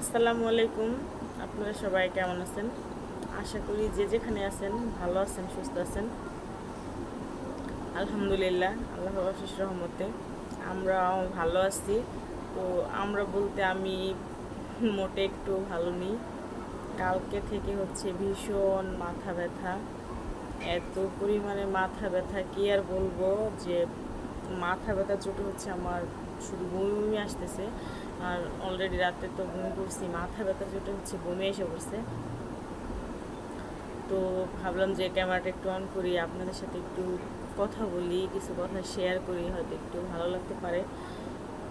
আসসালামু আলাইকুম। আপনারা সবাই কেমন আছেন? আশা করি যে যেখানে আছেন ভালো আছেন, সুস্থ আছেন। আলহামদুলিল্লাহ আল্লাহ অশেষ রহমতে আমরাও ভালো আছি। তো আমরা বলতে আমি মোটে একটু ভালো নেই। কালকে থেকে হচ্ছে ভীষণ মাথা ব্যথা। এত পরিমাণে মাথা ব্যথা, কি আর বলব যে মাথা ব্যথা চোটে হচ্ছে আমার, শুধু বমি বমি আসতেছে। আর অলরেডি রাতে তো বমি করছি, মাথা ব্যথা চোটে হচ্ছে, বমি এসে পড়ছে। তো ভাবলাম যে ক্যামেরাটা একটু অন করি, আপনাদের সাথে একটু কথা বলি, কিছু কথা শেয়ার করি, হয়তো একটু ভালো লাগতে পারে।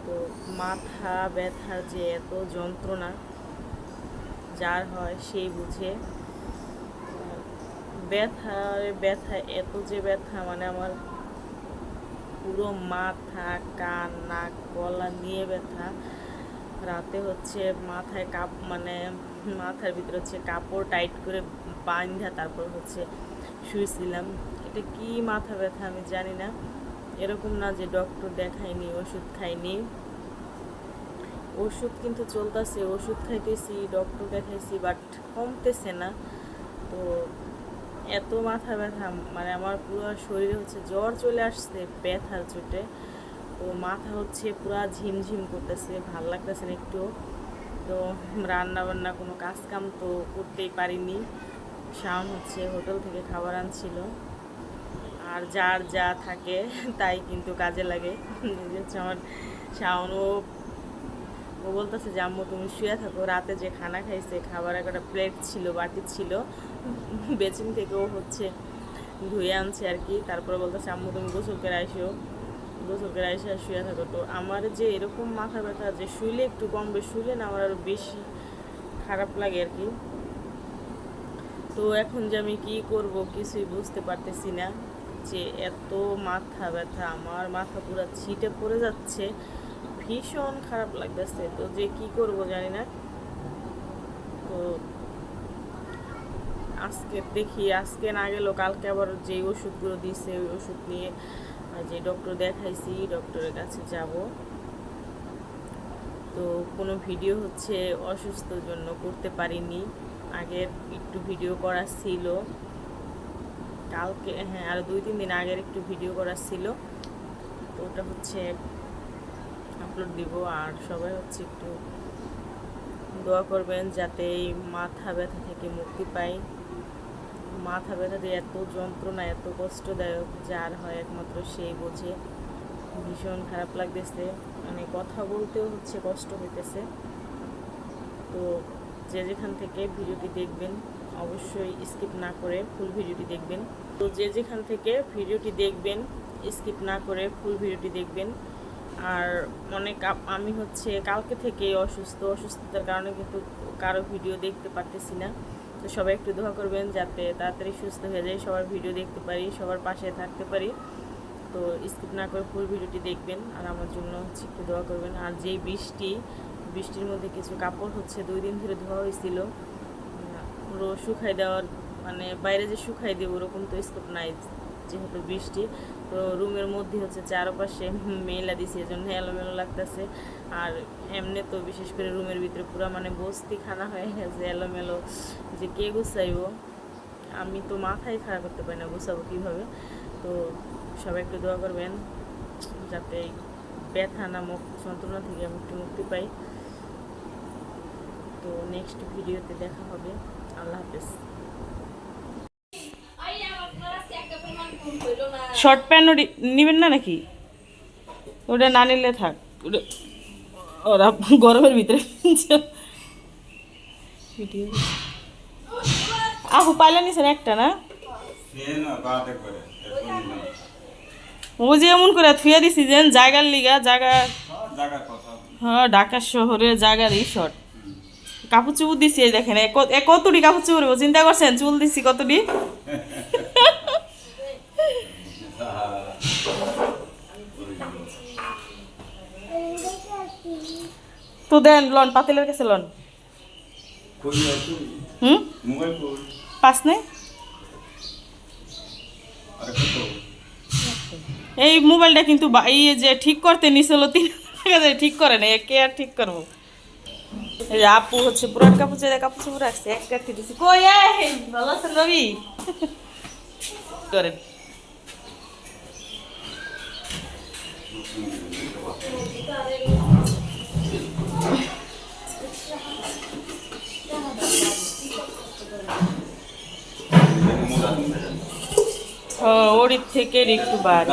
তো মাথা ব্যথার যে এত যন্ত্রণা, যার হয় সেই বুঝে। আর ব্যথার ব্যথা এত যে ব্যথা মানে আমার পুরো মাথা, কান, নাক, গলা নিয়ে ব্যথা। রাতে হচ্ছে মাথায় কাপ মানে মাথার ভিতরে হচ্ছে কাপড় টাইট করে বাঁধা তারপর হচ্ছে শুয়েছিলাম। এটা কি মাথা ব্যথা আমি জানি না। এরকম না যে ডক্টর দেখাইনি ওষুধ খাইনি ওষুধ কিন্তু চলতেছে, ওষুধ খাইতেছি, ডক্টর দেখাইছি বাট কমতেছে না। তো এত মাথা ব্যথা মানে আমার পুরো শরীরে হচ্ছে জ্বর চলে আসছে, ব্যথার চোটে। তো মাথা হচ্ছে পুরো ঝিমঝিম করতেছে, ভালো লাগতেছে না একটু। তো রান্না বান্না কোনো কাজ কাম তো করতেই পারিনি। শাওন হচ্ছে হোটেল থেকে খাবার আনছিল। আর যার যা থাকে তাই কিন্তু কাজে লাগে। হচ্ছে আমার শাওনও ও বলতেছে যে, আম্মু, তুমি শুয়ে থাকো। রাতে যে খানা খাইছে খাবার একটা প্লেট ছিল, বাটি ছিল। বেচিং থেকে ও হচ্ছে ধুয়ে আনছে আর কি। তারপরে বলতেছে, আম্মু, তুমি গোসল করে আইসো। গোসল করে আইসে শুয়ে থাকো। তো আমার যে এরকম মাথা ব্যথা, যে শুইলে একটু কমবে শুইলে না আমার আরও বেশি খারাপ লাগে আর কি। তো এখন যে আমি কি করব কিছুই বুঝতে পারতেছি না যে এত মাথা ব্যথা, আমার মাথা পুরো ছিটে পড়ে যাচ্ছে। ভীষণ খারাপ লাগতেছে। তো যে কি করব জানি না। তো আজকে দেখি, আজকে না গেল কালকে আবার যে ওষুধগুলো দিয়েছে ওই ওষুধ নিয়ে যে ডক্টর দেখাইছি, ডক্টরের কাছে যাব। তো কোনো ভিডিও হচ্ছে অসুস্থর জন্য করতে পারিনি। আগের একটু ভিডিও করা ছিল। কালকে হ্যাঁ আর দুই, তিন দিন আগের একটু ভিডিও করা ছিল। তো ওটা হচ্ছে আপলোড দিব আর সবাই হচ্ছে একটু দোয়া করবেন যাতে এই মাথা ব্যথা থেকে মুক্তি পাই মাথা ব্যথা দিয়ে এত যন্ত্রণা, এত কষ্টদায়ক, যার হয় একমাত্র সেই বোঝে। ভীষণ খারাপ লাগতেছে। মানে কথা বলতেও হচ্ছে, কষ্ট হইতেছে। তো যে যেখান থেকে ভিডিওটি দেখবেন, অবশ্যই স্কিপ না করে ফুল ভিডিওটি দেখবেন। তো যে যেখান থেকে ভিডিওটি দেখবেন, স্কিপ না করে ফুল ভিডিওটি দেখবেন। আর অনেক আমি হচ্ছে কালকে থেকে অসুস্থ। অসুস্থতার কারণে কিন্তু কারও ভিডিও দেখতে পারতেছি না। তো সবাই একটু দোয়া করবেন যাতে তাড়াতাড়ি সুস্থ হয়ে যায়, সবার ভিডিও দেখতে পারি, সবার পাশে থাকতে পারি। তো স্কিপ না করে ফুল ভিডিওটি দেখবেন আর আমার জন্য হচ্ছে একটু দোয়া করবেন। আর যেই বৃষ্টি, বৃষ্টির মধ্যে কিছু কাপড় হচ্ছে, দুই দিন ধরে ধোয়া হয়েছিল। পুরো শুকাই দেওয়ার মানে বাইরে যে শুকাই দেবো ওরকম তো স্কোপ নাই যেহেতু বৃষ্টি। রুমের মধ্যে হচ্ছে চারপাশে মেলা দিছে, এজন্য এলোমেলো লাগতেছে। আর এমনি তো বিশেষ করে রুমের ভিতরে পুরো মানে বস্তি খানা হয়ে গেছে এলোমেলো, যে কে গুছাইবো? আমি তো মাথায় খারাপ করতে পারি না গুছাবো কীভাবে? তো সবাই একটু দোয়া করবেন যাতে ব্যথা নামক যন্ত্রণা থেকে আমি একটু মুক্তি পাই। তো নেক্সট ভিডিওতে দেখা হবে। আল্লাহ হাফেজ। শর্ট প্যান্টও নেবেন না নাকি? ওটা না নিলে থাক। ওটা ওরা গরমের ভিতরে ভিডিও। আহু পাইলে নিছেন একটা না? ও যে এমন করে থুয়ে দিছি যে জায়গার লিগা জায়গা হ্যাঁ ঢাকা শহরে জায়গারই শর্ট কাপড় চুপুর দিছি এই দেখেন কতটি কাপড় চুপুর চিন্তা করছেন? চুল দিছি কতটি? তো দেন লন পাতিলের কাছে লন। হুম? পাস নেই? এই মোবাইলটা কিন্তু এই যে ঠিক করতে নিছিল তিন ঠিক করে না কে আর ঠিক করব। এই যে আপু হচ্ছে পুরান কাপড় চেয়ে কাপড় চোপড় রাখছে এক কাঠি দিছি। কই ভালো আছেন রবি? করেন। ওরির থেকে একটু বাড়ি।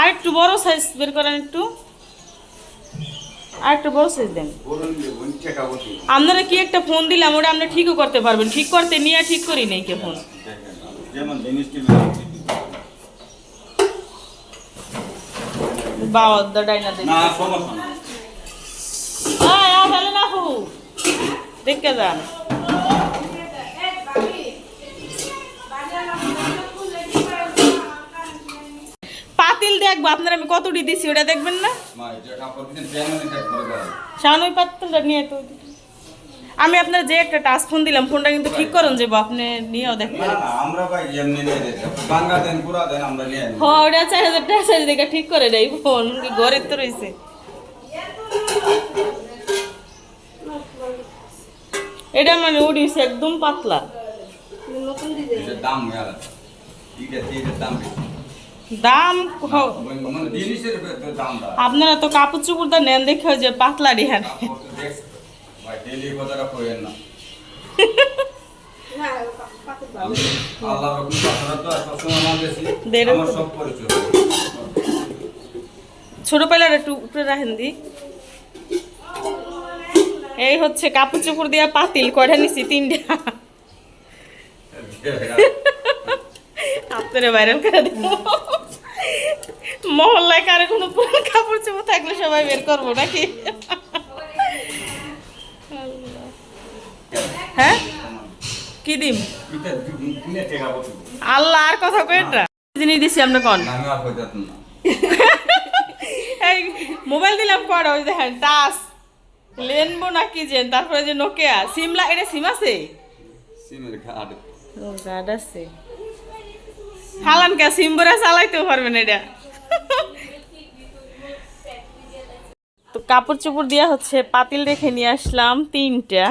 আর একটু বড় সাইজ বের করেন একটু। আর একটু বড় সাইজ দেন। আপনারা কি একটা ফোন দিলাম ওটা আপনি ঠিকও করতে পারবেন। ঠিক করতে নিয়ে ঠিক করি নেই কে ফোন যেমন বাবা দা না দেখ। না সমস্যা না আয় আ ফেলে না হু দেখে যান। পাতিল দেখব আপনার আমি কতটি দিছি ওটা দেখবেন না? শাওন ওই পাতিলটা নিয়ে তো। আমি আপনার যে একটা টাচ ফোন দিলাম ফোনটা কিন্তু ঠিক করুন যে আপনি নিয়েও দেখতে না আমরা ভাই এমনি নিয়ে দিই বাঙ্গা দেন পুরা দেন আমরা নিয়ে নিই হ্যাঁ ওটা চার হাজার টাকা চার্জ দেখে ঠিক করে দেয় ফোন কি ঘরে তো রয়েছে। এটা মানে উড়িস একদম পাতলা। দাম দাম দাম মানে আপনারা তো কাপড় চোপড় তো নেন দেখে যে পাতলা রিহান ভাই ডেলি কথাটা কইেন না। আল্লাহ রকম কথাটা তো সবসময় আমার বেশি আমার সব পরিচয়। ছোট পাইলার একটু উপরে রাখেন দি। এই হচ্ছে কাপড় চোপড় দিয়া পাতিল কয়টা নিছি তিনটা। আপনারা ভাইরাল করে দেব। মহল্লায় কারও কোনো পুরান কাপড় চোপড় থাকলে সবাই বের করব নাকি? হ্যাঁ? কি দিম? আল্লাহ, আর কথা কয়েন না। জিনিস দিছি আমরা কোন? এই, মোবাইল দিলাম কড়া ওই দেখেন টাচ লেনবো না কি যে, তারপরে যে নোকিয়া। সিমলা, এটা সিম আছে? সিমের ঘাট ও গাড আছে। হালান কে, সিম বরা চালাইতেও পারবেন এটা। তো কাপড় চোপড় দিয়া হচ্ছে, পাতিল রেখে নিয়ে আসলাম তিনটা।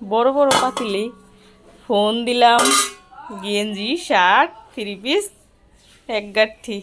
বড় বড় পাতিলেই ফোন দিলাম গেঞ্জি শার্ট থ্রি পিস এক গাঠি।